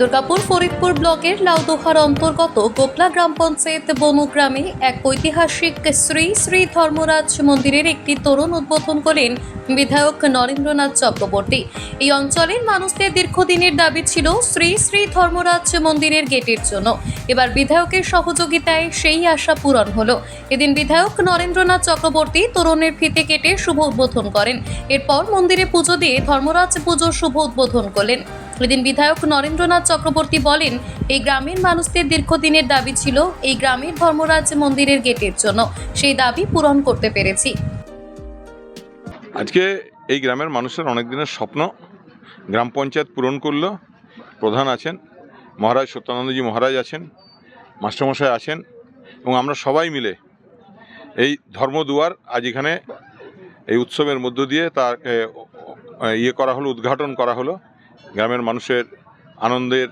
দুর্গাপুর ফরিদপুর ব্লকের লাউদোহার অন্তর্গত গোপলা গ্রাম পঞ্চায়েত বনুগ্রামে এক ঐতিহাসিক শ্রী শ্রী ধর্মরাজ মন্দিরের একটি তরুণ উদ্বোধন করেন বিধায়ক নরেন্দ্রনাথ চক্রবর্তী। এই অঞ্চলের মানুষদের দীর্ঘদিনের দাবি ছিল শ্রী শ্রী ধর্মরাজ মন্দিরের গেটের জন্য। এবার বিধায়কের সহযোগিতায় সেই আশা পূরণ হলো। এদিন বিধায়ক নরেন্দ্রনাথ চক্রবর্তী তরুণের ফিতে কেটে শুভ উদ্বোধন করেন। এরপর মন্দিরে পুজো দিয়ে ধর্মরাজ পুজোর শুভ উদ্বোধন করলেন। এদিন বিধায়ক নরেন্দ্রনাথ চক্রবর্তী বলেন, এই গ্রামের মানুষদের দীর্ঘদিনের দাবি ছিল এই গ্রামের ধর্মরাজ মন্দিরের গেটের জন্য। সেই দাবি পূরণ করতে পেরেছি। আজকে এই গ্রামের মানুষের অনেক দিনের স্বপ্ন, গ্রাম পঞ্চায়েত পূরণ করল, প্রধান আছেন, মহারাজ সত্যানন্দজি মহারাজ আছেন, মাস্টারমশাই আছেন, এবং আমরা সবাই মিলে এই ধর্মদুয়ার আজ এখানে এই উৎসবের মধ্য দিয়ে তার ইয়ে করা হলো, উদ্ঘাটন করা হলো। গ্রামের মানুষের আনন্দের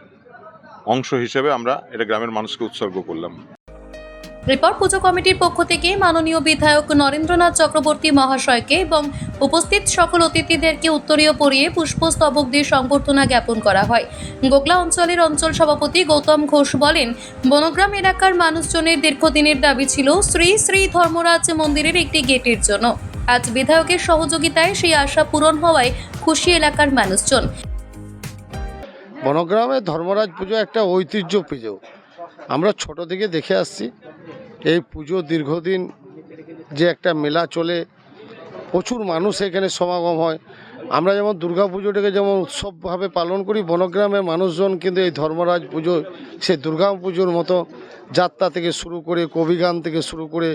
অংশ হিসেবে আমরা এটা গ্রামের মানুষকে উৎসর্গ করলাম। রিপোর্ট পুজো কমিটির পক্ষ থেকে মাননীয় বিধায়ক নরেন্দ্রনাথ চক্রবর্তী মহাশয়কে এবং উপস্থিত সকল অতিথিদেরকে উত্তরীয় পরিয়ে পুষ্পস্তবক দিয়ে সংবর্ধনা জ্ঞাপন করা হয়। গোকলা অঞ্চলের অঞ্চল সভাপতি গৌতম ঘোষ বলেন, বনগ্রাম এলাকার মানুষজনের দীর্ঘদিনের দাবি ছিল শ্রী শ্রী ধর্মরাজ মন্দিরের একটি গেটের জন্য। আজ বিধায়কের সহযোগিতায় সেই আশা পূরণ হওয়ায় খুশি এলাকার মানুষজন। বনগ্রামে ধর্মরাজ পুজো একটা ঐতিহ্য পুজো আমরা ছোট থেকে দেখে আসছি, এই পুজো দীর্ঘদিন যে একটা মেলা চলে, প্রচুর মানুষ এখানে সমাগম হয়। আমরা যেমন দুর্গা পুজোটাকে যেমন উৎসবভাবে পালন করি, বনগ্রামের মানুষজন কিন্তু এই ধর্মরাজ পুজো, সে দুর্গা পুজোর মতো যাত্রা থেকে শুরু করে, কবিগান থেকে শুরু করে,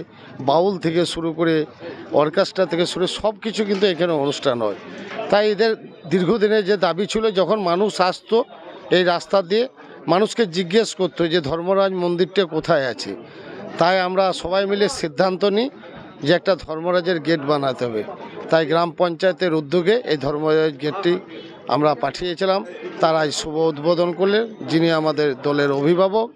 বাউল থেকে শুরু করে, অর্কেস্ট্রা থেকে শুরু সব কিছু কিন্তু এখানে অনুষ্ঠান হয়। তাই এদের দীর্ঘদিনের যে দাবি ছিল, যখন মানুষ আসতো এই রাস্তা দিয়ে, মানুষকে জিজ্ঞেস করতো যে ধর্মরাজ মন্দিরটা কোথায় আছে? তাই আমরা সবাই মিলে সিদ্ধান্ত নিই যে একটা ধর্মরাজের গেট বানাতে হবে। তাই গ্রাম পঞ্চায়েতের উদ্যোগে এই ধর্মরাজ গেটটি আমরা পাঠিয়েছিলাম। তারা আজ শুভ উদ্বোধন করলেন যিনি আমাদের দলের অভিভাবক,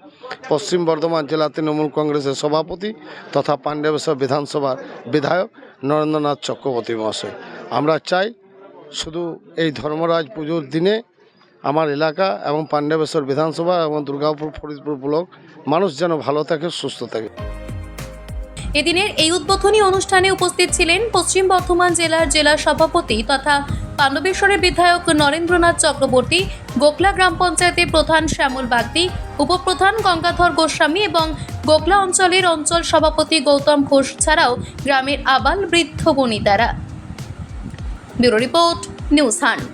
পশ্চিম বর্ধমান জেলা তৃণমূল কংগ্রেসের সভাপতি তথা পাণ্ডবেশ্বর বিধানসভার বিধায়ক নরেন্দ্রনাথ চক্রবর্তী মহাশয়। আমরা চাই শুধু এই ধর্মরাজ পুজোর দিনে আমার এলাকা এবং পাণ্ডবেশ্বর বিধানসভা এবং দুর্গাপুর, ফরিদপুর ব্লক মানুষ যেন ভালো থাকে, সুস্থ থাকে। এদিনের এই উদ্বোধনী অনুষ্ঠানে উপস্থিত ছিলেন পশ্চিম বর্ধমান জেলার জেলা সভাপতি তথা পাণ্ডবেশ্বরের বিধায়ক নরেন্দ্রনাথ চক্রবর্তী গোকলা গ্রাম পঞ্চায়েতের প্রধান শ্যামল বাগদি, উপপ্রধান গঙ্গাধর গোস্বামী এবং গোকলা অঞ্চলের অঞ্চল সভাপতি গৌতম ঘোষ ছাড়াও গ্রামের আবাল বৃদ্ধ বনিতারা ব্যুরো রিপোর্ট, নিউজ হান্ট।